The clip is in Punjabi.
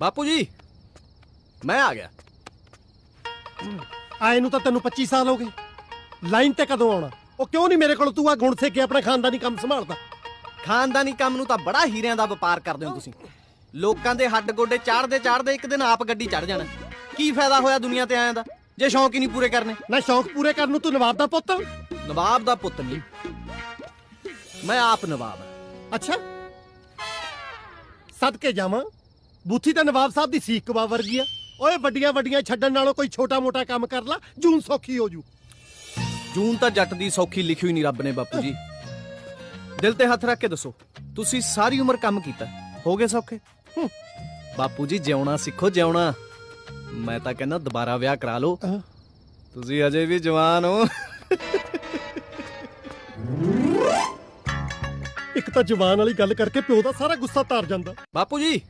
ਬਾਪੂ ਜੀ ਮੈਂ ਆ ਗਿਆ। ਆਏ ਨੂੰ ਤਾਂ ਤੈਨੂੰ 25 ਸਾਲ ਹੋ ਗਏ। ਲਾਈਨ ਤੇ ਕਦੋਂ ਆਉਣਾ? ਉਹ ਕਿਉਂ ਨਹੀਂ ਮੇਰੇ ਕੋਲ? ਤੂੰ ਆ ਗੁਣ ਸੇ ਕੇ ਆਪਣਾ ਖਾਨਦਾਨੀ ਕੰਮ ਸੰਭਾਲਦਾ। ਖਾਨਦਾਨੀ ਕੰਮ ਨੂੰ ਤਾਂ ਬੜਾ ਹੀਰਿਆਂ ਦਾ ਵਪਾਰ ਕਰਦੇ ਹੋ ਤੁਸੀਂ। ਲੋਕਾਂ ਦੇ ਹੱਡ ਗੋਡੇ ਚਾੜਦੇ ਚਾੜਦੇ ਇੱਕ ਦਿਨ ਆਪ ਗੱਡੀ ਚੜ ਜਾਣਾ। ਕੀ ਫਾਇਦਾ ਹੋਇਆ ਦੁਨੀਆ ਤੇ ਆਇਆਂ ਦਾ? ਜੇ ਸ਼ੌਂਕ ਹੀ ਨਹੀਂ ਪੂਰੇ ਕਰਨੇ। ਨਾ ਸ਼ੌਂਕ ਪੂਰੇ ਕਰਨ ਨੂੰ ਤੂੰ ਨਵਾਬ ਦਾ ਪੁੱਤ? ਨਵਾਬ ਦਾ ਪੁੱਤ ਨਹੀਂ। ਮੈਂ ਆਪ ਨਵਾਬ ਅੱਛਾ। ਸਦਕੇ ਜਾਵਾਂ। ਬੂਥੀ ਤਾਂ ਨਵਾਬ ਸਾਹਿਬ ਦੀ ਸੀਖ ਕਬਾਬ ਵਰਗੀ ਆ। ਓਏ ਵੱਡੀਆਂ ਵੱਡੀਆਂ ਛੱਡਣ ਨਾਲੋਂ ਕੋਈ ਛੋਟਾ ਮੋਟਾ ਕੰਮ ਕਰ ਲਾ ਜੂਨ ਸੌਖੀ ਹੋ ਜੂ। ਜੂਨ ਤਾਂ ਜੱਟ ਦੀ ਸੌਖੀ ਲਿਖੀ ਹੋਈ ਨਹੀਂ ਰੱਬ ਨੇ ਬਾਪੂ ਜੀ। ਦਿਲ ਤੇ ਹੱਥ ਰੱਖ ਕੇ ਦੱਸੋ ਤੁਸੀਂ ਸਾਰੀ ਉਮਰ ਕੰਮ ਕੀਤਾ ਹੋ ਗਏ ਸੌਖੇ। ਬਾਪੂ ਜੀ ਜਿਉਣਾ ਸਿੱਖੋ ਜਿਉਣਾ। ਮੈਂ ਤਾਂ ਕਹਿੰਦਾ ਦੁਬਾਰਾ ਵਿਆਹ ਕਰਾ ਲਓ। ਤੁਸੀਂ ਅਜੇ ਵੀ ਜਵਾਨ ਹੋ। ਇੱਕ ਤਾਂ ਜਵਾਨ ਵਾਲੀ ਗੱਲ ਕਰਕੇ ਪਿਓ ਦਾ ਸਾਰਾ ਗੁੱਸਾ ਤਾਰ ਜਾਂਦਾ। ਬਾਪੂ ਜੀ